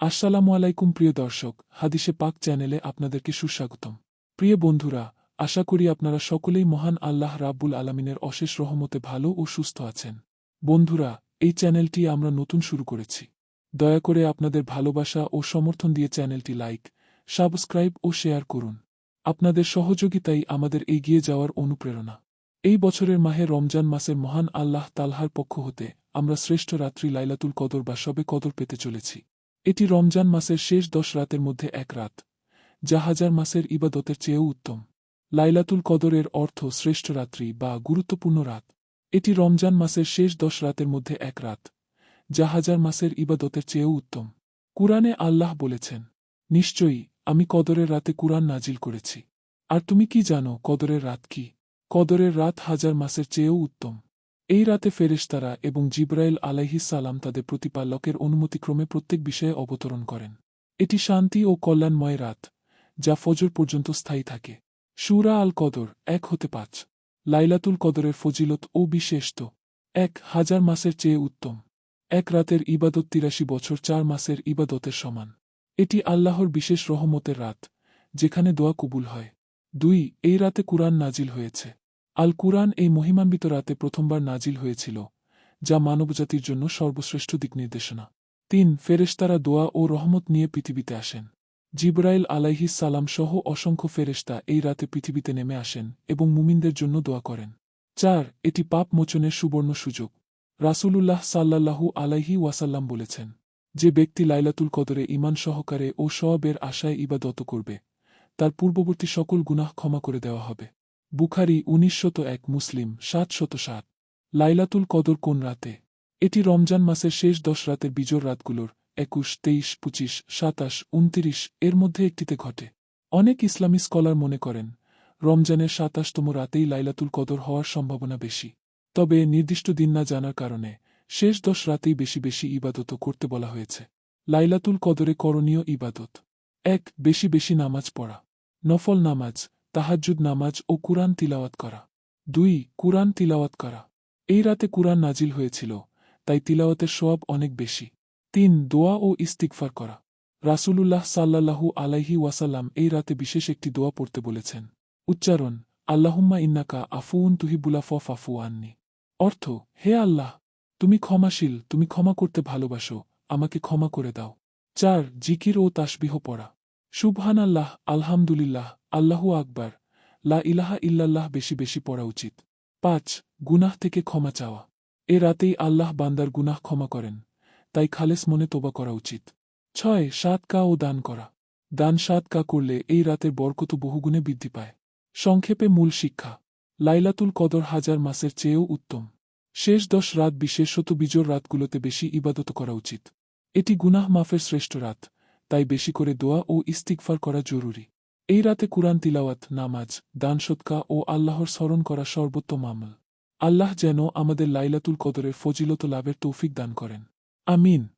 আসসালামু আলাইকুম প্রিয় দর্শক, হাদিসে পাক চ্যানেলে আপনাদেরকে সুস্বাগতম। প্রিয় বন্ধুরা, আশা করি আপনারা সকলেই মহান আল্লাহ রাব্বুল আলামিনের অশেষ রহমতে ভালো ও সুস্থ আছেন। বন্ধুরা, এই চ্যানেলটি আমরা নতুন শুরু করেছি। দয়া করে আপনাদের ভালোবাসা ও সমর্থন দিয়ে চ্যানেলটি লাইক, সাবস্ক্রাইব ও শেয়ার করুন। আপনাদের সহযোগিতাই আমাদের এগিয়ে যাওয়ার অনুপ্রেরণা। এই বছরের মাহে রমজান মাসের মহান আল্লাহ তালহার পক্ষ হতে আমরা শ্রেষ্ঠ রাত্রি লাইলাতুল কদর বা সবে কদর পেতে চলেছি। এটি রমজান মাসের শেষ দশ রাতের মধ্যে এক রাত, যা হাজার মাসের ইবাদতের চেয়েও উত্তম। লাইলাতুল কদরের অর্থ শ্রেষ্ঠ রাত্রি বা গুরুত্বপূর্ণ রাত। এটি রমজান মাসের শেষ দশ রাতের মধ্যে এক রাত, যা হাজার মাসের ইবাদতের চেয়েও উত্তম। কুরআনে আল্লাহ বলেছেন, নিশ্চয়ই আমি কদরের রাতে কুরআন নাজিল করেছি। আর তুমি কি জানো কদরের রাত কি? কদরের রাত হাজার মাসের চেয়েও উত্তম। এই রাতে ফেরেশতারা এবং জিব্রাইল সালাম তাদের প্রতিপালকের অনুমতিক্রমে প্রত্যেক বিষয়ে অবতরণ করেন। এটি শান্তি ও কল্যাণময় রাত, যা ফজর পর্যন্ত স্থায়ী থাকে। সুরা আল কদর এক হতে পাঁচ, লাইলাতুল কদরের ফজিলত ও বিশেষত এক হাজার মাসের চেয়ে উত্তম। এক রাতের ইবাদত তিরাশি বছর চার মাসের ইবাদতের সমান। এটি আল্লাহর বিশেষ রহমতের রাত, যেখানে দোয়া কবুল হয়। দুই, এই রাতে কুরআন নাজিল হয়েছে। আল কুরআন এই মহিমান্বিত রাতে প্রথমবার নাজিল হয়েছিল, যা মানবজাতির জন্য সর্বশ্রেষ্ঠ দিক নির্দেশনা। তিন, ফেরেশতারা দোয়া ও রহমত নিয়ে পৃথিবীতে আসেন। জিব্রাইল আলাইহিস সালাম সহ অসংখ্য ফেরেশতা এই রাতে পৃথিবীতে নেমে আসেন এবং মুমিনদের জন্য দোয়া করেন। চার, এটি পাপ মোচনের সুবর্ণ সুযোগ। রাসূলুল্লাহ সাল্লাল্লাহু আলাইহি ওয়াসাল্লাম বলেছেন, যে ব্যক্তি লাইলাতুল কদরে ইমান সহকারে ও সওয়াবের আশায় ইবাদত করবে, তার পূর্ববর্তী সকল গুনাহ ক্ষমা করে দেওয়া হবে। বুখারি উনিশশত এক, মুসলিম সাত শত সাত। লাইলাতুল কদর কোন রাতে? এটি রমজান মাসের শেষ দশ রাতের বিজোর রাতগুলোর একুশ, তেইশ, পঁচিশ, সাতাশ, উনতিরিশ, এর মধ্যে একটিতে ঘটে। অনেক ইসলামী স্কলার মনে করেন, রমজানের সাতাশতম রাতেই লাইলাতুল কদর হওয়ার সম্ভাবনা বেশি। তবে নির্দিষ্ট দিন না জানার কারণে শেষ দশ রাতেই বেশি বেশি ইবাদত করতে বলা হয়েছে। লাইলাতুল কদরে করণীয় ইবাদত। এক, বেশি বেশি নামাজ পড়া। নফল নামাজ তাহাজ্জুদ নামাজ ও কুরআন তিলাওয়াত করা। দুই, কুরআন তিলাওয়াত করা। এই রাতে কুরআন নাজিল হয়েছিল, তাই তিলাওয়াতের সোয়াব অনেক বেশি। তিন, দোয়া ও ইস্তিকফার করা। রাসূলুল্লাহ সাল্লাল্লাহু আলাইহি ওয়াসাল্লাম এই রাতে বিশেষ একটি দোয়া পড়তে বলেছেন। উচ্চারণ, আল্লাহুম্মা ইন্নাকা আফুউন তুহিবুলা ফ ফাফু আননি। অর্থ, হে আল্লাহ, তুমি ক্ষমাশীল, তুমি ক্ষমা করতে ভালোবাসো, আমাকে ক্ষমা করে দাও। চার, জিকির ও তাসবিহ পড়া। সুবহান আল্লাহ আলহামদুলিল্লাহ আল্লাহু আকবার। লা ইলাহা ইল্লাল্লাহ বেশি বেশি পড়া উচিত। পাঁচ, গুনাহ থেকে ক্ষমা চাওয়া। এ রাতেই আল্লাহ বান্দার গুনাহ ক্ষমা করেন। তাই খালেস মনে তোবা করা উচিত। ছয়, সাত কা ও দান করা। দান সাত কা করলে এই রাতের বরকত বহুগুণে বৃদ্ধি পায়। সংক্ষেপে মূল শিক্ষা। লাইলাতুল কদর হাজার মাসের চেয়েও উত্তম। শেষ দশ রাত বিশেষত বিজোর রাতগুলোতে বেশি ইবাদত করা উচিত। এটি গুনাহ মাফের শ্রেষ্ঠ রাত। তাই বেশি করে দোয়া ও ইস্তিকফার করা জরুরি। এই রাতে কুরআন তিলাওয়াত, নামাজ দান সৎকা ও আল্লাহর স্মরণ করা সর্বোত্তম আমল। আল্লাহ যেন আমাদের লাইলাতুল কদরের ফজিলত লাভের তৌফিক দান করেন। আমিন।